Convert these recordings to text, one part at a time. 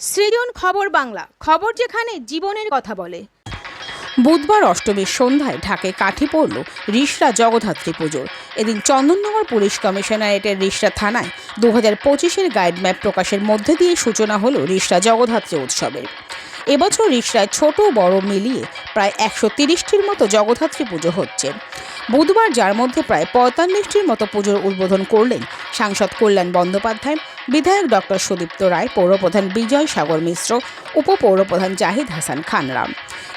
সৃজন খবর বাংলা, খবর যেখানে জীবনের কথা বলে। বুধবার অষ্টমীর সন্ধ্যায় ঢাকে কাঠি পড়ল রিষড়া জগদ্ধাত্রী পুজোর। এদিন চন্দননগর পুলিশ কমিশনারেটের রিষড়া থানায় দু হাজার পঁচিশের গাইড ম্যাপ প্রকাশের মধ্যে দিয়ে সূচনা হলো রিষড়া জগদ্ধাত্রী উৎসবের। এবছর রিষড়ায় ছোট বড় মিলিয়ে প্রায় একশো তিরিশটির মতো জগদ্ধাত্রী পুজো হচ্ছে। বুধবার যার মধ্যে প্রায় পঁয়তাল্লিশটির মতো পুজোর উদ্বোধন করলেন সাংসদ কল্যাণ বন্দ্যোপাধ্যায় বিধায়ক ডক্টর সুদীপ্ত রায়, পৌরপ্রধান বিজয় সাগর মিশ্র, উপপৌরপ্রধান জাহিদ হাসান খানরাম।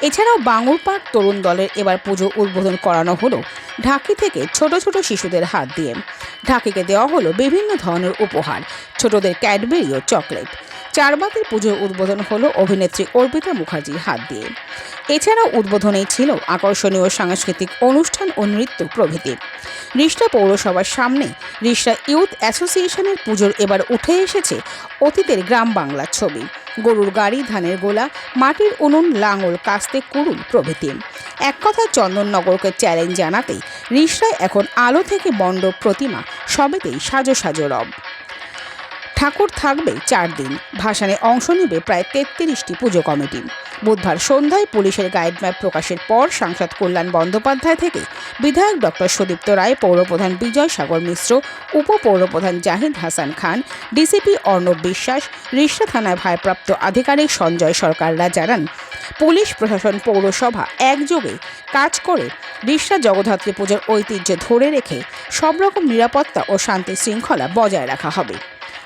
এছাড়াও বাঙুর পার্ক তরুণ দলের এবার পুজো উদ্বোধন করানো হলো ঢাকি থেকে ছোট ছোট শিশুদের হাত দিয়ে। ঢাকিকে দেওয়া হলো বিভিন্ন ধরনের উপহার, ছোটদের ক্যাডবেরি ও চকলেট। চারবাতির পুজোর উদ্বোধন হলো অভিনেত্রী অর্পিতা মুখার্জির হাত দিয়ে। এছাড়াও উদ্বোধনেই ছিল আকর্ষণীয় সাংস্কৃতিক অনুষ্ঠান ও নৃত্য প্রভৃতি। রিষ্টা পৌরসভার সামনে রিষ্টা ইউথ অ্যাসোসিয়েশনের পুজোর এবার উঠে এসেছে অতীতের গ্রাম বাংলার ছবি। গরুর গাড়ি, ধানের গোলা, মাটির উনুন, লাঙল, কাস্তে, কুড়ুল প্রভৃতি। এক কথা চন্দননগরকে চ্যালেঞ্জ জানাতেই রিষড়ায় এখন আলো থেকে মণ্ডপ প্রতিমা সবেতেই সাজো সাজো রব। ঠাকুর থাকবে চার দিন। ভাসানে অংশ নেবে প্রায় তেত্রিশটি পুজো কমিটি। বুধবার সন্ধ্যায় পুলিশের গাইড ম্যাপ প্রকাশের পর সাংসদ কল্যাণ বন্দ্যোপাধ্যায় থেকে বিধায়ক ডক্টর সুদীপ্ত রায়, পৌরপ্রধান বিজয় সাগর মিশ্র, উপপৌরপ্রধান জাহিদ হাসান খান, ডিসিপি অর্ণব বিশ্বাস, রিষ্টা থানায় ভারপ্রাপ্ত আধিকারিক সঞ্জয় সরকাররা জানান, পুলিশ, প্রশাসন, পৌরসভা একযোগে কাজ করে রিষ্টা জগদ্ধাত্রী পুজোর ঐতিহ্য ধরে রেখে সব রকম নিরাপত্তা ও শান্তি শৃঙ্খলা বজায় রাখা হবে।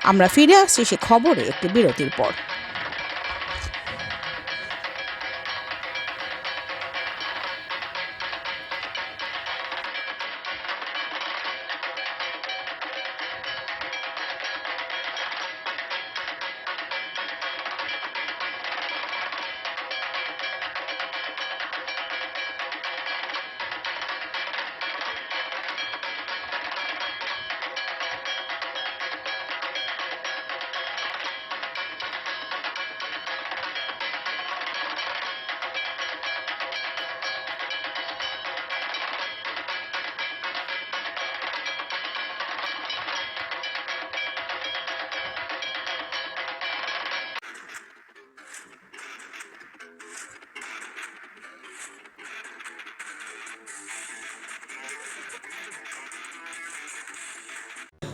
আমরা ফিরে আসছি সে খবরে একটি বিরতির পর।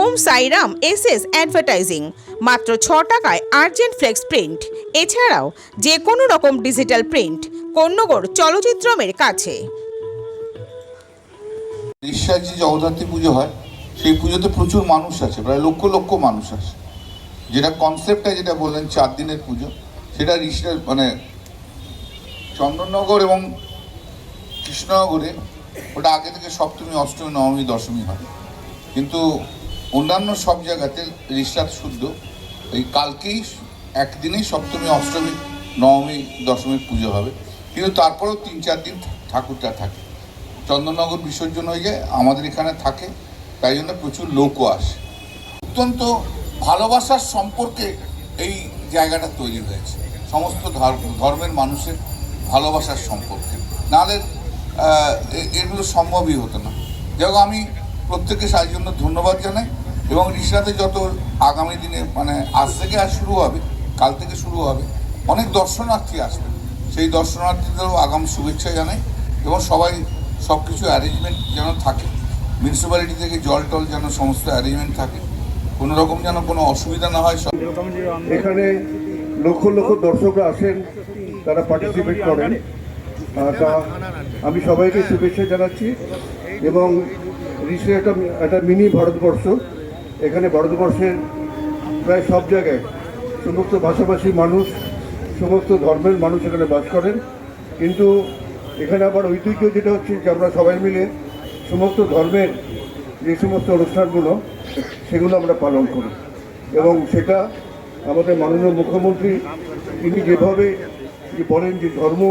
Om Sairam S S advertising, মাত্র ছ টাকায় আর্জেন্ট ফ্লেক্স প্রিন্ট। এছাড়াও যে কোনো রকম ডিজিটাল প্রিন্ট কন্যগর চলচ্চিত্রমের কাছে। রিশ্বায় যে জগদ্ধাত্রী পুজো হয়, সেই পুজোতে প্রচুর মানুষ আছে প্রায় লক্ষ লক্ষ মানুষ আছে যেটা কনসেপ্টটা যেটা বললেন চার দিনের পুজো, সেটা রিশ্বার মানে চন্দননগর এবং কৃষ্ণনগরে, ওটা আগে থেকে সপ্তমী, অষ্টমী, নবমী, দশমী হয়। কিন্তু অন্যান্য সব জায়গাতে রিশ্বাত শুদ্ধ। এই কালকেই একদিনেই সপ্তমী, অষ্টমী, নবমী, দশমীর পুজো হবে। কিন্তু তারপরেও তিন, চার দিন ঠাকুরটা থাকে। চন্দননগর বিসর্জন হয়ে যায়, আমাদের এখানে থাকে। তাই জন্য প্রচুর লোকও আসে। অত্যন্ত ভালোবাসার সম্পর্কে এই জায়গাটা তৈরি হয়েছে। সমস্ত ধর্ম- ধর্মের মানুষের ভালোবাসার সম্পর্কে। নাহলে এগুলো সম্ভবই হতো না। যাই আমি প্রত্যেককে সেই জন্য ধন্যবাদ জানাই এবং রিসরাতে যত আগামী দিনে মানে আজ থেকে আজ শুরু হবে, কাল থেকে শুরু হবে, অনেক দর্শনার্থী আসবে সেই দর্শনার্থীদেরও আগাম শুভেচ্ছা জানাই এবং সবাই সব কিছু অ্যারেঞ্জমেন্ট যেন থাকে। মিউনিসিপ্যালিটি থেকে জল টল যেন সমস্ত অ্যারেঞ্জমেন্ট থাকে। কোনো রকম যেন কোনো অসুবিধা না হয় এখানে লক্ষ লক্ষ দর্শকরা আসেন, তারা পার্টিসিপেট করেন। তা আমি সবাইকে শুভেচ্ছা জানাচ্ছি এবং ঋষি একটা একটা মিনি ভারতবর্ষ। এখানে ভারতবর্ষের প্রায় সব জায়গায় সমস্ত ভাষাভাষী মানুষ, সমস্ত ধর্মের মানুষ এখানে বাস করেন। কিন্তু এখানে আবার ঐতিহ্য যেটা হচ্ছে যে আমরা সবাই মিলে সমস্ত ধর্মের যে সমস্ত অনুষ্ঠানগুলো, সেগুলো আমরা পালন করি। এবং সেটা আমাদের মাননীয় মুখ্যমন্ত্রী, তিনি যেভাবে যে বলেন যে ধর্ম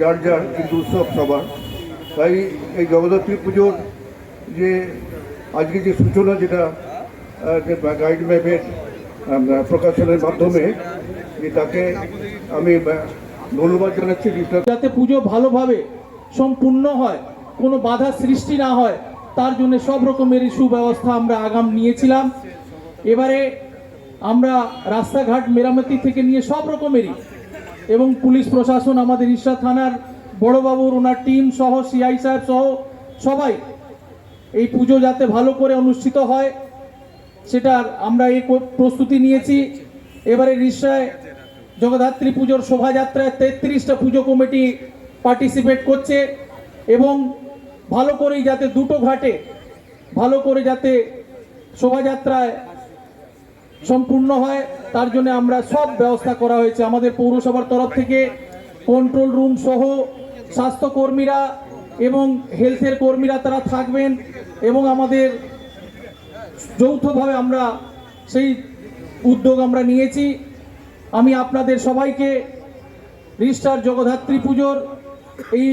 যার যার, কিন্তু উৎসব সবার। তাই এই জগদ্ধাত্রী পুজোর যে আজকে যে সূচনা যেটা গাইড ম্যাপের প্রকাশনের মাধ্যমে যে তাকে আমি ধন্যবাদ জানাচ্ছি যাতে পুজো ভালোভাবে সম্পূর্ণ হয়, কোনো বাধা সৃষ্টি না হয়, তার জন্য সব রকমেরই সুব্যবস্থা আমরা আগাম নিয়েছিলাম। এবারে আমরা রাস্তাঘাট মেরামতি থেকে নিয়ে সব রকমেরই এবং পুলিশ প্রশাসন, আমাদের ইশরা থানার বড়োবাবুর ওনার টিম সহ সিআই সাহেব সহ সবাই এই পুজো যাতে ভালো করে অনুষ্ঠিত হয় সেটার আমরা এই প্রস্তুতি নিয়েছি। এবারে রিসায় জগদ্ধাত্রী পুজোর শোভাযাত্রায় তেত্রিশটা পুজো কমিটি পার্টিসিপেট করছে এবং ভালো করেই যাতে দুটো ঘাটে, ভালো করে যাতে শোভাযাত্রায় সম্পূর্ণ হয়, তার জন্য আমরা সব ব্যবস্থা করা হয়েছে। আমাদের পৌরসভার তরফ থেকে কন্ট্রোল রুম সহ স্বাস্থ্যকর্মীরা এবং হেলথের কর্মীরা তারা থাকবেন এবং আমাদের যৌথভাবে আমরা সেই উদ্যোগ আমরা নিয়েছি। আমি আপনাদের সবাইকে রিস্টার জগদ্ধাত্রী পুজোর এই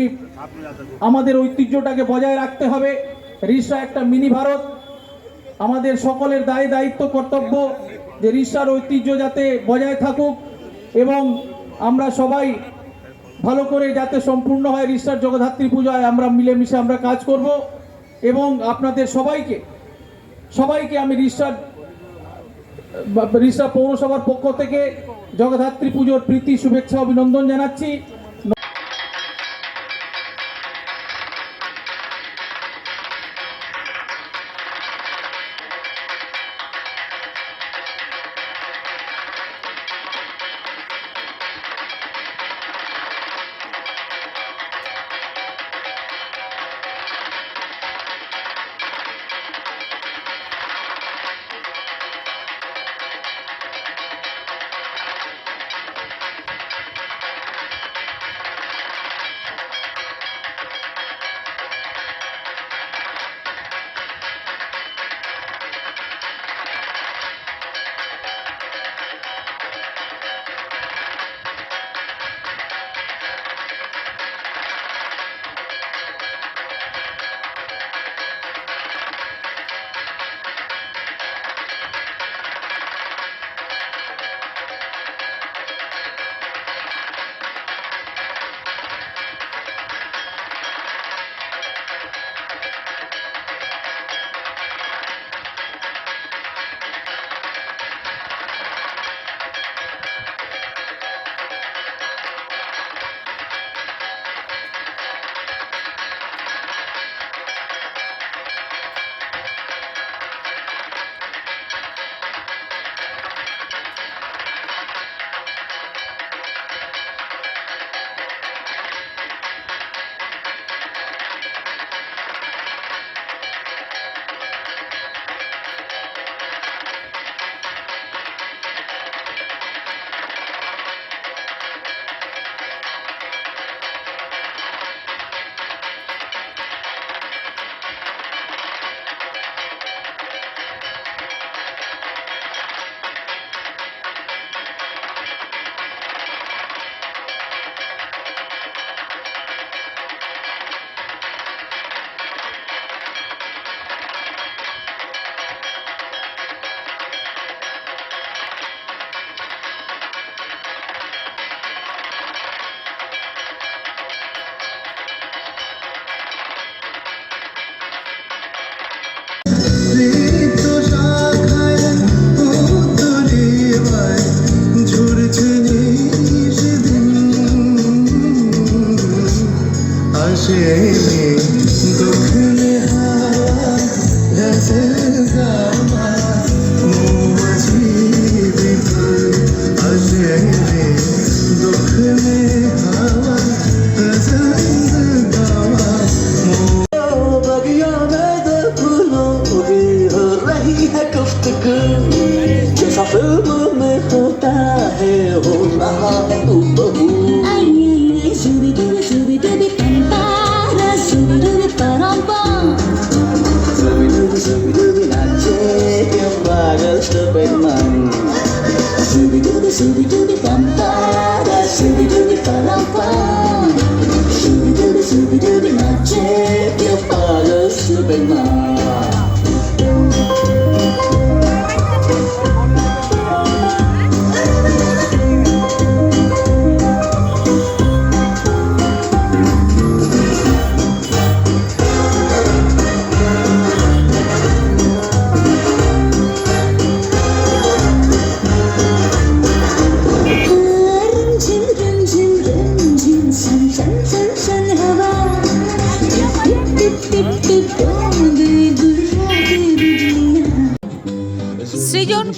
আমাদের ঐতিহ্যটাকে বজায় রাখতে হবে। রিস্টা একটা মিনি ভারত। আমাদের সকলের দায় দায়িত্ব, কর্তব্য যে রিস্টার ঐতিহ্য যাতে বজায় থাকুক এবং আমরা সবাই ভালো করে যাতে সম্পূর্ণ হয় রিস্টার জগদ্ধাত্রী পূজায় আমরা মিলেমিশে আমরা কাজ করব এবং আপনাদের সবাইকে সবাইকে আমি রিস্টার রিস্টার পৌরসভার পক্ষ থেকে জগদ্ধাত্রী পুজোর প্রীতি, শুভেচ্ছা, অভিনন্দন জানাচ্ছি।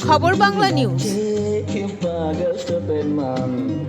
খবর বাংলা নিউজ bum.